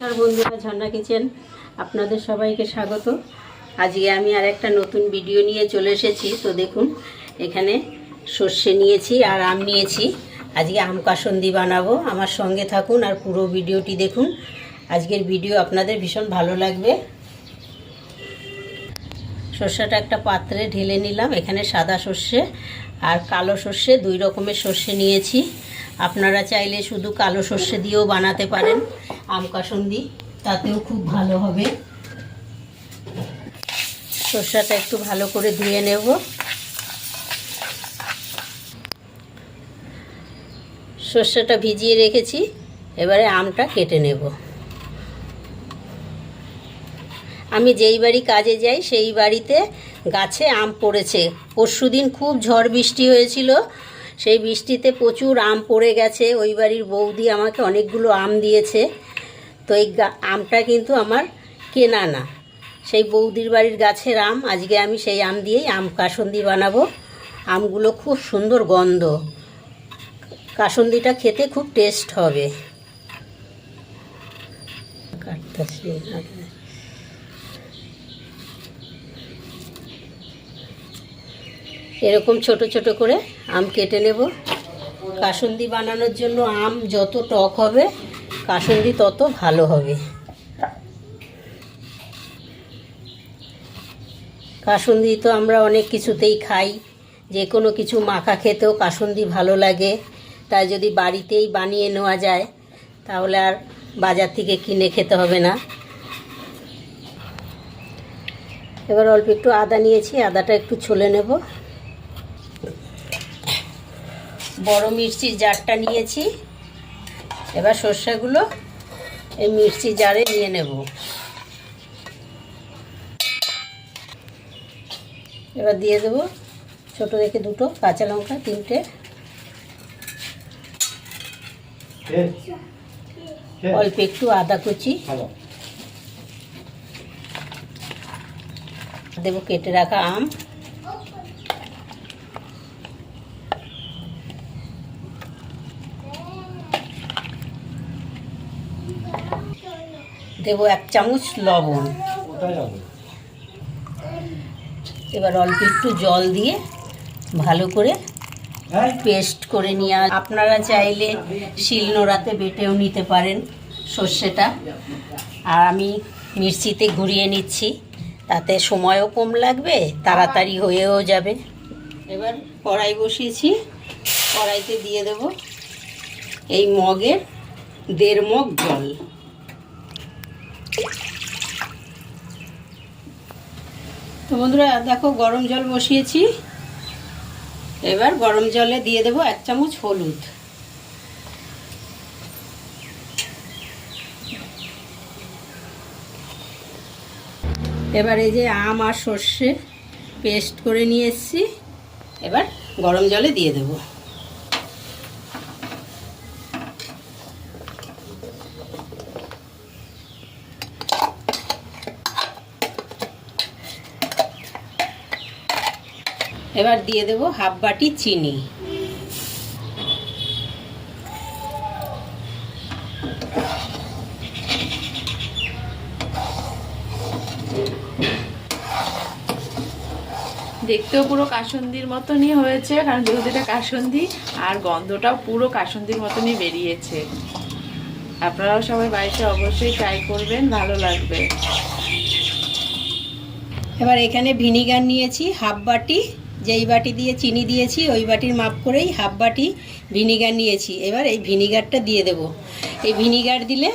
নমস্কার বন্ধুরা, ঝর্ণা কিচেন। আপনাদের সবাইকে স্বাগত। আজকে আমি আর একটা নতুন ভিডিও নিয়ে চলে এসেছি। তো দেখুন, এখানে সর্ষে নিয়েছি আর আম নিয়েছি। আজকে আম কাসন্দি বানাবো। আমার সঙ্গে থাকুন আর পুরো ভিডিওটি দেখুন। আজকের ভিডিও আপনাদের ভীষণ ভালো লাগবে। সর্ষেটা একটা পাত্রে ঢেলে নিলাম। এখানে সাদা সর্ষে আর কালো সর্ষে, দুই রকমের সর্ষে নিয়েছি। আপনারা চাইলে শুধু কালো সর্ষে দিয়েও বানাতে পারেন। আম কাসন্দি, তাতেও খুব ভালো হবে। সর্ষেটা একটু ভালো করে ধুয়ে নেব। সর্ষেটা ভিজিয়ে রেখেছি, এবারে আমটা কেটে নেব। আমি যেই বাড়ি কাজে যাই, সেই বাড়িতে গাছে আম পড়েছে। পরশু দিন খুব ঝড় বৃষ্টি হয়েছিল সেই বৃষ্টিতে প্রচুর আম পড়ে গেছে। ওই বাড়ির বৌদি আমাকে অনেকগুলো আম দিয়েছে। তো এই আমটা কিন্তু আমার কেনা না। সেই বৌদির বাড়ির গাছের আম, আজকে আমি সেই আম দিয়েই আম কাসন্দি বানাবো। আমগুলো খুব সুন্দর গন্ধ। কাসন্দিটা খেতে খুব টেস্ট হবে। কাটতেছি আগে। এরকম ছোট ছোট করে আম কেটে নেব। কাসুন্দি বানানোর জন্য আম যত টক হবে, কাসুন্দি তত ভালো হবে। কাসুন্দি তো আমরা অনেক কিছুতেই খাই, যে কোনো কিছু মাখা খেতেও কাসুন্দি ভালো লাগে। তাই যদি বাড়িতেই বানিয়ে নেওয়া যায়, তাহলে আর বাজার থেকে কিনে খেতে হবে না। এবার অল্প একটু আদা নিয়েছি, আদাটা একটু ছলে নেব। বড় মির্চির জারটা নিয়েছি। এবার সর্ষেগুলো এই মির্চি জারে নিয়ে নেব। এবার দিয়ে দেবো ছোট দেখে দুটো কাঁচা লঙ্কা তিনটে। অল্প একটু আদা কুচি। দেবো কেটে রাখা আম। দেবো এক চামচ লবণ। এবার অল্প একটু জল দিয়ে ভালো করে পেস্ট করে নিয়ে আপনারা চাইলে শিলনোড়াতে বেটেও নিতে পারেন সর্ষেটা। আর আমি মির্চিতে ঘুরিয়ে নিচ্ছি তাতে সময়ও কম লাগবে তাড়াতাড়ি হয়েও যাবে। এবার কড়াই বসিয়েছি কড়াইতে দিয়ে দেব এই মগের দেড় মগ জল। তো বন্ধুরা, দেখো গরম জল বসিয়েছি। এবার গরম জলে দিয়ে দেবো এক চামচ হলুদ। এবার এই যে আম আর সর্ষে পেস্ট করে নিয়ে এসেছি। এবার গরম জলে দিয়ে দেবো। এবার দিয়ে দেবো হাফ বাটি চিনি। দেখতেও পুরো কাসন্দির মতনই হয়েছে কারণ যেহেতু এটা কাসন্দি আর গন্ধটাও পুরো কাসন্দির মতনই বেরিয়েছে। আপনারাও সবাই বাড়িতে অবশ্যই ট্রাই করবেন ভালো লাগবে। এবার এখানে ভিনিগার নিয়েছি হাফ বাটি যেই বাটি দিয়ে চিনি দিয়েছি, ওই বাটির মাপ করেই হাফ বাটি ভিনিগার নিয়েছি। এবার এই ভিনিগারটা দিয়ে দেব। এই ভিনিগার দিলে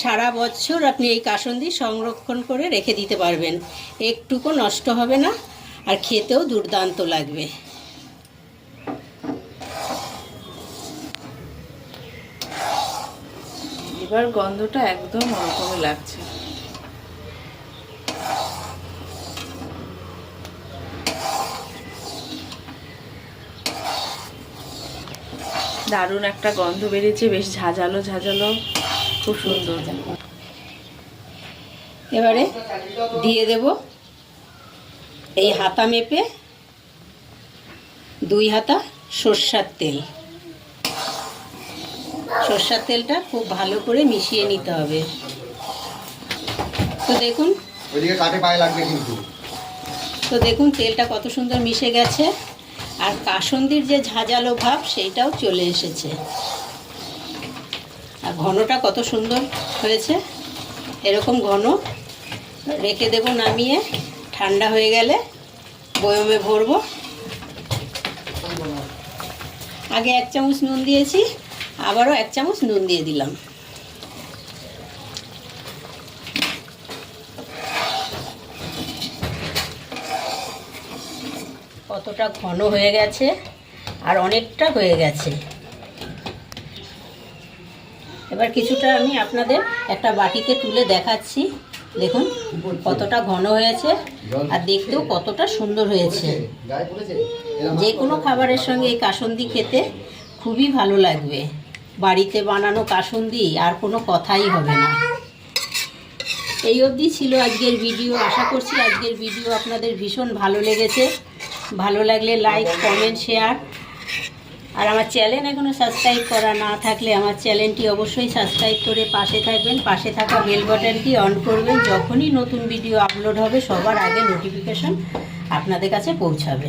সারা বছর আপনি এই কাসন্দি সংরক্ষণ করে রেখে দিতে পারবেন। একটুকু নষ্ট হবে না, আর খেতেও দুর্দান্ত লাগবে। এবার গন্ধটা একদম ওরকমই লাগছে। দারুণ একটা গন্ধ বেরিয়েছে বেশ ঝাঁঝালো ঝাঁঝালো। খুব সুন্দর। এবারে দিয়ে দেব এই হাতা মেপে দুই হাতা সর্ষার তেল। সর্ষার তেলটা খুব ভালো করে মিশিয়ে নিতে হবে। তো দেখুন। ওইদিকে কাটে পায়ে লাগবে কিন্তু। তো দেখুন তেলটা কত সুন্দর মিশে গেছে। আর কাসন্দির যে ঝাঁঝালো ভাব, সেইটাও চলে এসেছে। আর ঘনটা কত সুন্দর হয়েছে। এরকম ঘন রেখে দেব নামিয়ে, ঠান্ডা হয়ে গেলে বয়মে ভরবো। আগে এক চামচ নুন দিয়েছি, আবারও এক চামচ নুন দিয়ে দিলাম। কতটা ঘন হয়ে গেছে আর অনেকটা হয়ে গেছে। এবার কিছুটা আমি আপনাদের একটা বাটিতে তুলে দেখাচ্ছি। দেখুন কতটা ঘন হয়েছে আর দেখতেও কতটা সুন্দর হয়েছে। যে কোনো খাবারের সঙ্গে এই কাসন্দি খেতে খুবই ভালো লাগবে। বাড়িতে বানানো কাসন্দি আর কোনো কথাই হবে না। এই অবধি ছিল আজকের ভিডিও। আশা করছি আজকের ভিডিও আপনাদের ভীষণ ভালো লেগেছে। ভালো লাগলে লাইক কমেন্ট শেয়ার আর আমার চ্যানেল এখনও সাবস্ক্রাইব করা না থাকলে আমার চ্যানেলটি অবশ্যই সাবস্ক্রাইব করে পাশে থাকবেন। পাশে থাকা বেল বাটনটি অন করবেন। যখনই নতুন ভিডিও আপলোড হবে, সবার আগে নোটিফিকেশন আপনাদের কাছে পৌঁছাবে।